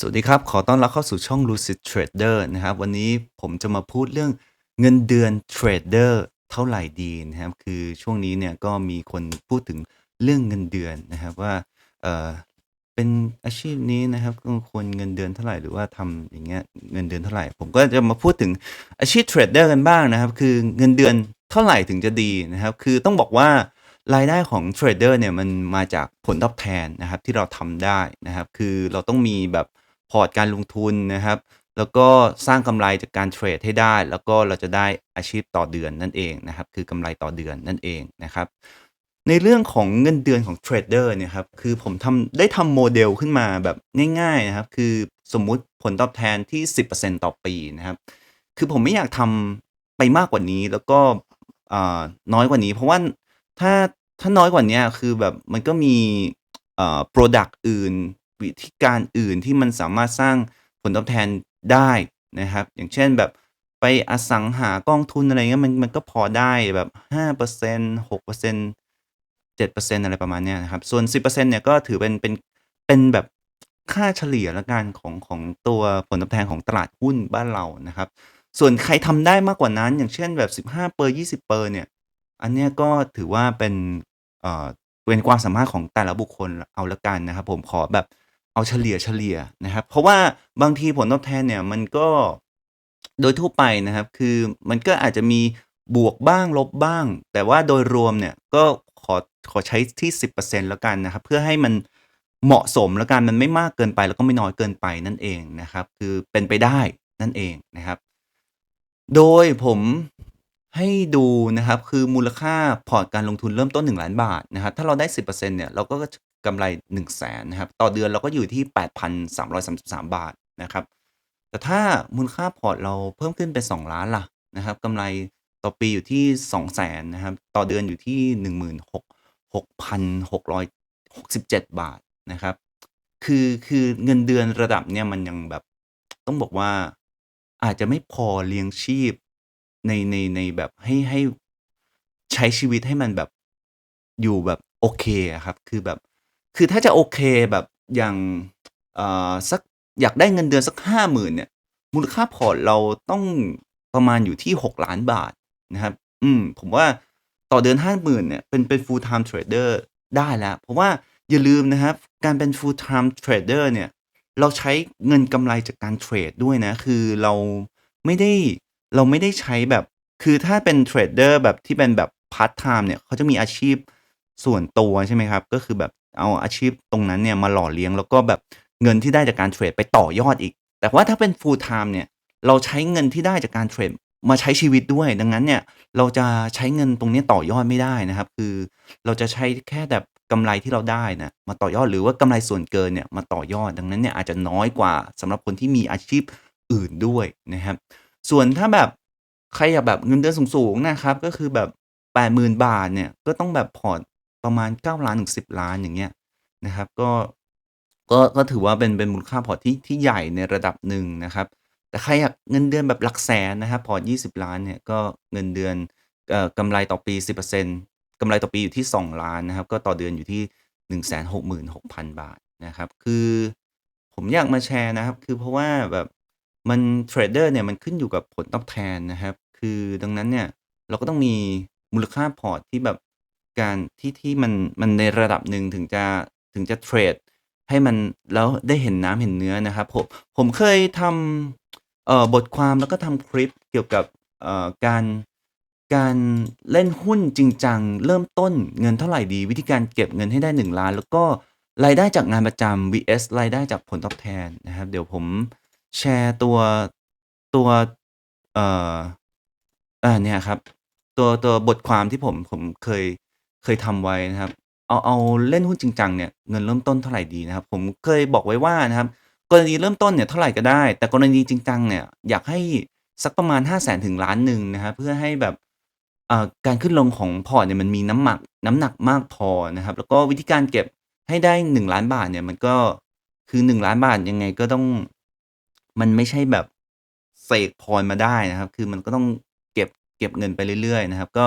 สวัสดีครับ ขอต้อนรับเข้าสู่ช่อง Lucid Trader นะครับ วันนี้ผมจะมาพูดเรื่องเงินเดือนเทรดเดอร์เท่าไหร่ดีนะครับ คือช่วงนี้เนี่ยก็มีคนพูดถึงเรื่องเงินเดือนนะครับว่าเอ่อเป็นอาชีพนี้นะครับควรเงินเดือนเท่าไหร่หรือว่าทำอย่างเงี้ยเงินเดือนเท่าไหร่ ผมก็จะมาพูดถึงอาชีพเทรดเดอร์กันบ้างนะครับ คือเงินเดือนเท่าไหร่ถึงจะดีนะครับ คือต้องบอกว่ารายได้ของเทรดเดอร์เนี่ยมันมาจากผลตอบแทนนะครับที่เราทำได้นะครับ คือเราต้องมีแบบ พอร์ตการลงทุนนะครับ แล้วก็สร้างกำไรจากการเทรดให้ได้ แล้วก็เราจะได้อาชีพต่อเดือนนั่นเองนะครับ คือกำไรต่อเดือนนั่นเองนะครับ ในเรื่องของเงินเดือนของเทรดเดอร์เนี่ยครับ คือผมทำได้ทำโมเดลขึ้นมาแบบง่ายๆนะครับ คือสมมุติผลตอบแทนที่ 10%ต่อปีนะครับ คือผมไม่อยากทำไปมากกว่านี้แล้วก็น้อยกว่านี้ เพราะว่าถ้าถ้าน้อยกว่านี้คือแบบมันก็มีเอ่อพรอดักต์อื่น วิธีการอื่นที่มันสามารถสร้างผลตอบแทนได้นะครับ อย่างเช่นแบบไปอสังหากองทุนอะไรเงี้ยมันมันก็พอได้แบบ5% 6% 7%อะไรประมาณเนี้ยนะครับ ส่วน 10%เนี่ยก็ถือเป็นเป็นเป็นแบบค่าเฉลี่ยล้วกันของของตัวผลตอบแทนของตลาดหุ้นบ้านเรานะครับ ส่วนใครทำได้มากกว่านั้น อย่างเช่นแบบ15% 20%เนี่ย อันเนี้ยก็ถือว่าเป็นเอ่อเป็นความสามารถของแต่ละบุคคลเอาล้วกันนะครับ ผมขอแบบ เอาเฉลี่ยๆนะครับ เพราะว่าบางทีผลตอบแทนเนี่ยมันก็โดยทั่วไปนะครับ คือมันก็อาจจะมีบวกบ้างลบบ้าง แต่ว่าโดยรวมเนี่ยก็ขอขอใช้ที่ 10%แล้วกันนะครับ เพื่อให้มันเหมาะสมแล้วกันมันไม่มากเกินไป แล้วก็ไม่น้อยเกินไปนั่นเองนะครับ คือเป็นไปได้นั่นเองนะครับ โดยผมให้ดูนะครับคือมูลค่าพอร์ตการลงทุนเริ่มต้น1,000,000บาทนะครับ ถ้าเราได้ 10%เนี่ยเราก็ กำไร 100,000นะครับต่อเดือนเราก็อยู่ที่ 8,333 บาทนะครับ แต่ถ้ามูลค่าพอร์ตเราเพิ่มขึ้นเป็น2,000,000ล่ะนะครับกำไรต่อปีอยู่ที่ 200,000นะครับต่อเดือนอยู่ที่ 16,667 บาทนะครับคือคือเงินเดือนระดับเนี้ยมันยังแบบต้องบอกว่าอาจจะไม่พอเลี้ยงชีพในในในแบบให้ให้ใช้ชีวิตให้มันแบบอยู่แบบโอเคครับ คือแบบ คือถ้าจะโอเคแบบอย่างสักอยากได้เงินเดือนสัก50,000เนี่ยมูลค่าพอร์ตเราต้องประมาณอยู่ที่6,000,000บาทนะครับ อืม ผมว่าต่อเดือน 50,000เนี่ยเป็นเป็น full time trader ได้แล้ว เพราะว่าอย่าลืมนะครับ การเป็น full time trader เนี่ย เราใช้เงินกำไรจากการเทรดด้วยนะ คือเราไม่ได้เราไม่ได้ใช้แบบ คือถ้าเป็นเทรดเดอร์แบบที่เป็นแบบพาร์ตไทม์เนี่ย เขาจะมีอาชีพส่วนตัวใช่ไหมครับ ก็คือแบบ เอาอาชีพตรงนั้นเนี่ยมาหล่อเลี้ยงแล้วก็แบบเงินที่ได้จากการเทรดไปต่อยอดอีก แต่ว่าถ้าเป็น full time เนี่ยเราใช้เงินที่ได้จากการเทรดมาใช้ชีวิตด้วย ดังนั้นเนี่ยเราจะใช้เงินตรงนี้ต่อยอดไม่ได้นะครับ คือเราจะใช้แค่แบบกำไรที่เราได้นะมาต่อยอดหรือว่ากำไรส่วนเกินเนี่ยมาต่อยอด ดังนั้นเนี่ยอาจจะน้อยกว่าสำหรับคนที่มีอาชีพอื่นด้วยนะครับ ส่วนถ้าแบบใครอยากแบบเงินเดือนสูงๆนะครับก็คือแบบ 80,000 บาทเนี่ยก็ต้องแบบพอร์ต ประมาณ9,000,000ถึง10,000,000อย่างเงี้ยนะครับ ก็ก็ก็ถือว่าเป็นเป็นมูลค่าพอร์ตที่ที่ใหญ่ในระดับหนึ่งนะครับ แต่ใครอยากเงินเดือนแบบหลักแสนนะครับพอร์ต20,000,000เนี่ยก็เงินเดือนเอ่อกำไรต่อปี 10%กำไรต่อปีอยู่ที่2,000,000นะครับ ก็ต่อเดือนอยู่ที่ 166,000 บาทนะครับ คือผมอยากมาแชร์นะครับ คือเพราะว่าแบบมันเทรดเดอร์เนี่ยมันขึ้นอยู่กับผลตอบแทนนะครับ คือดังนั้นเนี่ยเราก็ต้องมีมูลค่าพอร์ตที่แบบ การที่ที่มันมันในระดับหนึ่งถึงจะถึงจะเทรดให้มันแล้วได้เห็นน้ำเห็นเนื้อนะครับผมผมเคยทำเอ่อบทความแล้วก็ทำคลิปเกี่ยวกับเอ่อการการเล่นหุ้นจริงจังเริ่มต้นเงินเท่าไหร่ดี วิธีการเก็บเงินให้ได้1,000,000แล้วก็รายได้จากงานประจำ vs รายได้จากผลตอบแทนนะครับ เดี๋ยวผมแชร์ตัวตัวเอ่ออาเนี่ยครับ ตัวตัวบทความที่ผมผมเคย เคยทำไว้นะครับ เอา เอาเล่นหุ้นจริงจังเนี่ย เงินเริ่มต้นเท่าไรดีนะครับ ผมเคยบอกไว้ว่านะครับ กรณีเริ่มต้นเนี่ยเท่าไรก็ได้ แต่กรณีจริงจังเนี่ยอยากให้สักประมาณ 500,000 ถึง1,000,000นะครับ เพื่อให้แบบอ่าการขึ้นลงของพอร์ตเนี่ยมันมีน้ำหมัก น้ำหนักมากพอนะครับ แล้วก็วิธีการเก็บให้ได้1,000,000บาทเนี่ยมันก็คือ1,000,000บาทยังไงก็ต้อง มันไม่ใช่แบบเสกพรมาได้นะครับ คือมันก็ต้องเก็บเก็บเงินไปเรื่อยๆ นะครับ ก็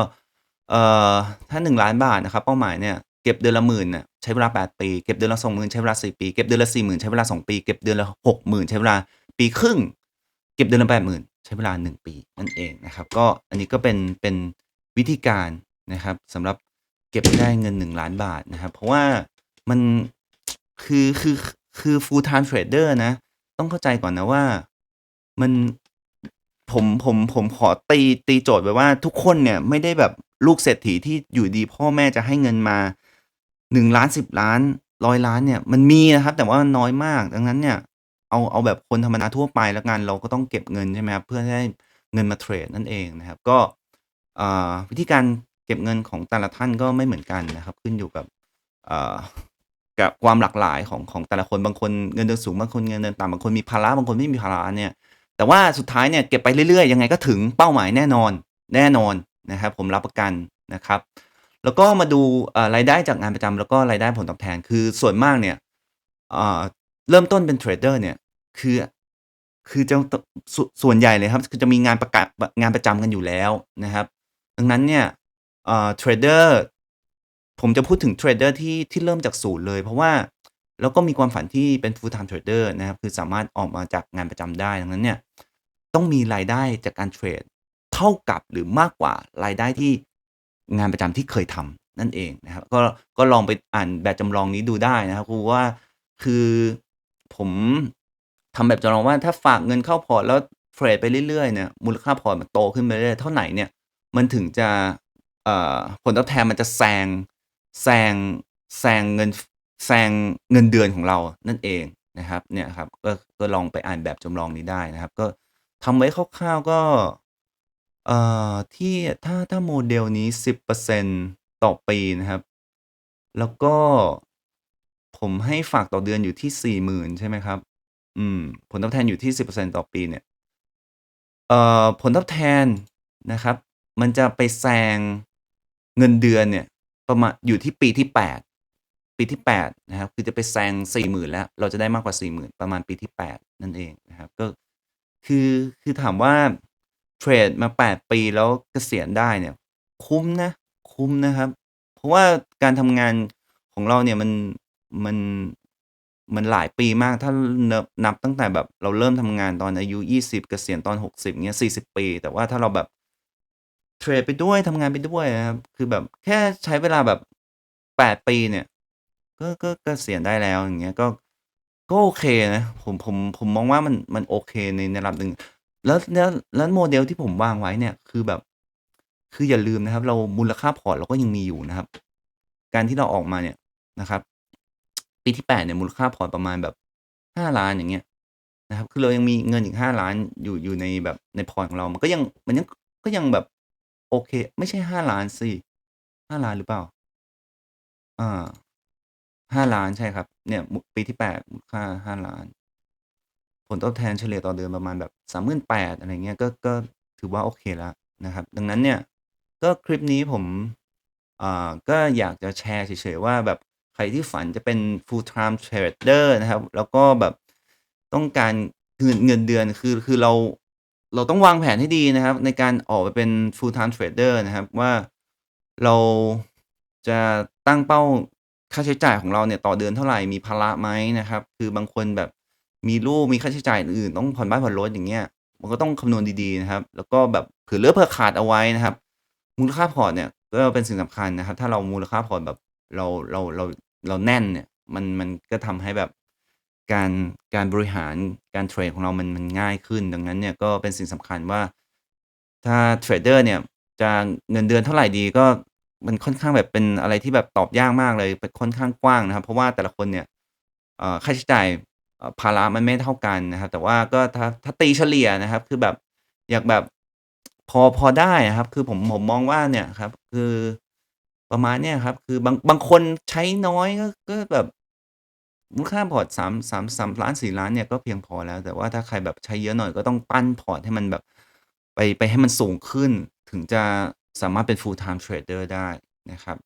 เอ่อถ้า1,000,000บาทนะครับเป้าหมายเนี่ยเก็บเดือนละ10,000น่ะใช้เวลา 8 ปี เก็บเดือนละ20,000ใช้เวลา 4 ปี เก็บเดือนละ40,000 ใช้เวลา 2 ปี เก็บเดือนละ 60,000 ใช้เวลาปีครึ่ง เก็บเดือนละ 80,000 ใช้เวลา 1 ปีนั่นเองนะครับ ก็อันนี้ก็เป็นเป็นวิธีการนะครับสำหรับเก็บได้เงิน1,000,000บาทนะครับ เพราะว่ามันคือคือคือ full time trader นะ ต้องเข้าใจก่อนนะว่ามัน ผมผมผมขอตีตีโจทย์ไว้ว่าทุกคนเนี่ยไม่ได้แบบลูกเศรษฐีที่อยู่ดีพ่อแม่จะให้เงินมา1,000,000 10,000,000 100,000,000เนี่ยมันมีนะครับ แต่ว่ามันน้อยมากดังนั้นเนี่ย เอาเอาแบบคนธรรมดาทั่วไปแล้วกันเราก็ต้องเก็บเงินใช่ไหมครับเพื่อให้เงินมาเทรดนั่นเองนะครับ ก็วิธีการเก็บเงินของแต่ละท่านก็ไม่เหมือนกันนะครับ ขึ้นอยู่กับกับความหลากหลายของของแต่ละคนบางคนเงินเดือนสูงบางคนเงินเดือนต่ำบางคนมีภาระบางคนไม่มีภาระเนี่ย แต่ว่าสุดท้ายเนี่ยเก็บไปเรื่อยๆ ยังไงก็ถึงเป้าหมายแน่นอนแน่นอนนะครับผมรับประกันนะครับ แล้วก็มาดูรายได้จากงานประจำแล้วก็รายได้ผลตอบแทนคือส่วนมากเนี่ยเริ่มต้นเป็นเทรดเดอร์เนี่ยคือคือจะสส่วนใหญ่เลยครับคือจะมีงานประกะบงานประจำกันอยู่แล้วนะครับ ดังนั้นเนี่ยเทรดเดอร์ผมจะพูดถึงเทรดเดอร์ที่ที่เริ่มจากศูนย์เลย เพราะว่า แล้วก็มีความฝันที่เป็น full time trader นะครับ คือสามารถออกมาจากงานประจำได้ ดังนั้นเนี่ยต้องมีรายได้จากการเทรดเท่ากับหรือมากกว่ารายได้ที่งานประจำที่เคยทำนั่นเองนะครับ ก็ก็ลองไปอ่านแบบจำลองนี้ดูได้นะครับคือว่าคือผมทำแบบจำลองว่าถ้าฝากเงินเข้าพอร์ตแล้วเทรดไปเรื่อยๆเนี่ยมูลค่าพอร์ตมันโตขึ้นไปเรื่อยๆเท่าไหนเนี่ยมันถึงจะผลตอบแทนมันจะแซงแซงแซงเงิน แซงเงินเดือนของเรานั่นเองนะครับเนี่ยครับก็ก็ลองไปอ่านแบบจำลองนี้ได้นะครับ ก็ทำไว้คร่าวๆก็เอ่อที่ถ้าถ้าโมเดลนี้ 10%ต่อปีนะครับ แล้วก็ผมให้ฝากต่อเดือนอยู่ที่ 40,000 ใช่ไหมครับ อืม ผลตอบแทนอยู่ที่ 10%ต่อปีเนี่ยเอ่อผลตอบแทนนะครับ มันจะไปแซงเงินเดือนเนี่ย ประมาณอยู่ที่ปีที่ 8 ปีที่8นะครับคือจะไปแซง40,000แล้ว เราจะได้มากกว่า 40,000 ประมาณปีที่ 8 นั่นเองนะครับก็คือคือถามว่าเทรดมา 8 ปีแล้วเกษียณได้เนี่ยคุ้มนะคุ้มนะครับ เพราะว่าการทำงานของเราเนี่ยมันมันมันหลายปีมากถ้านับตั้งแต่แบบเราเริ่มทำงานตอนอายุ 20 เกษียณตอน 60เงี้ย40 ปี แต่ว่าถ้าเราแบบเทรดไปด้วยทำงานไปด้วยอะครับคือแบบแค่ใช้เวลาแบบ 8 ปีเนี่ย ก็ก็เกษียณได้แล้วอย่างเงี้ยก็ก็โอเคนะผมผมผมมองว่ามันมันโอเคในระดับหนึ่งแล้วแล้วแล้วโมเดลที่ผมวางไว้เนี่ยคือแบบ คืออย่าลืมนะครับ เรามูลค่าพอร์ตเราก็ยังมีอยู่นะครับ การที่เราออกมาเนี่ยนะครับ ปีที่8เนี่ยมูลค่าพอร์ตประมาณแบบ5,000,000อย่างเงี้ยนะครับ คือเรายังมีเงินอีก5,000,000อยู่อยู่ในแบบในพอร์ตของเรา มันก็ยังมันยังก็ยังแบบโอเค ไม่ใช่5,000,000สิ5,000,000หรือเปล่า?อ่า 5,000,000 ใช่ครับ เนี่ย ปีที่ 8 มูลค่า 5,000,000 ผลตอบแทนเฉลี่ยต่อเดือนประมาณแบบ 38,000อะไรเงี้ย ก็ ก็ถือว่าโอเคแล้วนะครับ ดังนั้นเนี่ย ก็คลิปนี้ผม อ่า ก็อยากจะแชร์เฉยๆว่าแบบใครที่ฝันจะเป็น full time trader นะครับ แล้วก็แบบต้องการเงินเงินเดือนคือ คือเรา เราต้องวางแผนให้ดีนะครับ ในการออกไปเป็น full time trader นะครับว่าเราจะตั้งเป้า ค่าใช้จ่ายของเราเนี่ยต่อเดือนเท่าไหร่มีภาระไหมนะครับ คือบางคนแบบมีลูกมีค่าใช้จ่ายอื่นต้องผ่อนบ้านผ่อนรถอย่างเงี้ยมันก็ต้องคำนวณดีๆนะครับ แล้วก็แบบเผื่อเลือเผื่อขาดเอาไว้นะครับ มูลค่าพอร์ตเนี่ยก็เป็นสิ่งสำคัญนะครับ ถ้าเรามูลค่าพอร์ตแบบเราเราเราเราแน่นเนี่ยมันมันก็ทำให้แบบการการบริหารการเทรดของเรามันมันง่ายขึ้น ดังนั้นเนี่ยก็เป็นสิ่งสำคัญว่า ถ้าเทรดเดอร์เนี่ยจะเงินเดือนเท่าไหร่ดีก็ มันค่อนข้างแบบเป็นอะไรที่แบบตอบยากมากเลยเป็นค่อนข้างกว้างนะครับ เพราะว่าแต่ละคนเนี่ยค่าใช้จ่ายภาระมันไม่เท่ากันนะครับ แต่ว่าก็ถ้าถ้าตีเฉลี่ยนะครับ คือแบบอยากแบบพอพอได้อะครับ คือผมผมมองว่าเนี่ยครับ คือประมาณเนี้ยครับ คือบางบางคนใช้น้อยก็ก็แบบมูลค่าพอร์ต3 3 3,000,000 4,000,000เนี่ยก็เพียงพอแล้ว แต่ว่าถ้าใครแบบใช้เยอะหน่อยก็ต้องปั้นพอร์ตให้มันแบบ ไปไปให้มันสูงขึ้น ถึงจะ สามารถเป็น full time trader ได้นะครับ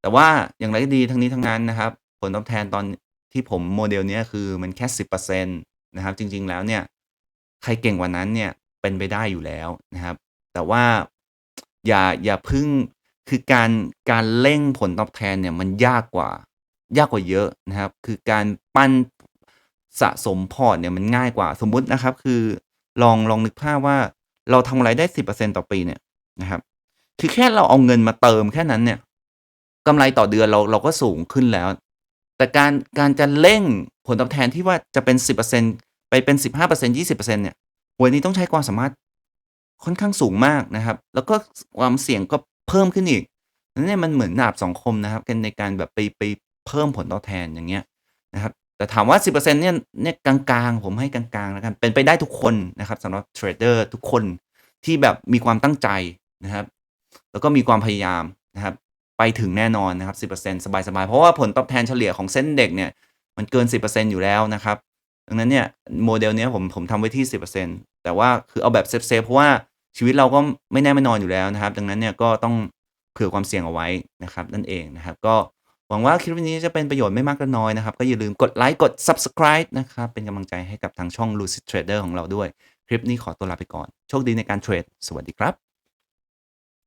แต่ว่าอย่างไรก็ดีทั้งนี้ทั้งนั้นนะครับ ผลตอบแทนตอนที่ผมโมเดลนี้คือมันแค่ 10%นะครับ จริง ๆ แล้วเนี่ย ใครเก่งกว่านั้นเนี่ยเป็นไปได้อยู่แล้วนะครับ แต่ว่าอย่าอย่าพึ่งคือการการเร่งผลตอบแทนเนี่ยมันยากกว่ายากกว่าเยอะนะครับ คือการปั้นสะสมพอร์ตเนี่ยมันง่ายกว่าสมมุตินะครับ คือลองลองนึกภาพว่าเราทำกำไรได้ 10%ต่อปีเนี่ยนะครับ คือแค่เราเอาเงินมาเติมแค่นั้นเนี่ยกำไรต่อเดือนเราเราก็สูงขึ้นแล้ว แต่การการจะเร่งผลตอบแทนที่ว่าจะเป็น 10%ไปเป็น 15% 20%เนี่ยโอ้โฮอันนี้ต้องใช้ความสามารถค่อนข้างสูงมากนะครับ แล้วก็ความเสี่ยงก็เพิ่มขึ้นอีกนั้นเนี่ยมันเหมือนดาบสองคมนะครับกันในการแบบไปไปเพิ่มผลตอบแทนอย่างเงี้ยนะครับแต่ถามว่า 10%เนี่ยเนี่ยกลางๆ ผมให้กลางๆแล้วกันเป็นไปได้ทุกคนนะครับสำหรับเทรดเดอร์ทุกคนที่แบบมีความตั้งใจนะครับ แล้วก็มีความพยายามนะครับ ไปถึงแน่นอนนะครับ 10%สบายๆ เพราะว่าผลตอบแทนเฉลี่ยของเส้นเด็กเนี่ย มันเกิน 10%อยู่แล้วนะครับ ดังนั้นเนี่ยโมเดลเนี้ยผมผมทำไว้ที่ 10%แต่ว่าคือเอาแบบเซฟๆเพราะว่าชีวิตเราก็ไม่แน่ไม่นอนอยู่แล้วนะครับ ดังนั้นเนี่ยก็ต้องเผื่อความเสี่ยงเอาไว้นะครับ นั่นเองนะครับ ก็หวังว่าคลิปวันนี้จะเป็นประโยชน์ไม่มากก็น้อยนะครับ ก็อย่าลืมกดไลก์กด Subscribe นะครับ เป็นกำลังใจให้กับทางช่อง Lucid Trader ของเราด้วย คลิปนี้ขอตัวลาไปก่อน โชคดีในการเทรด สวัสดีครับ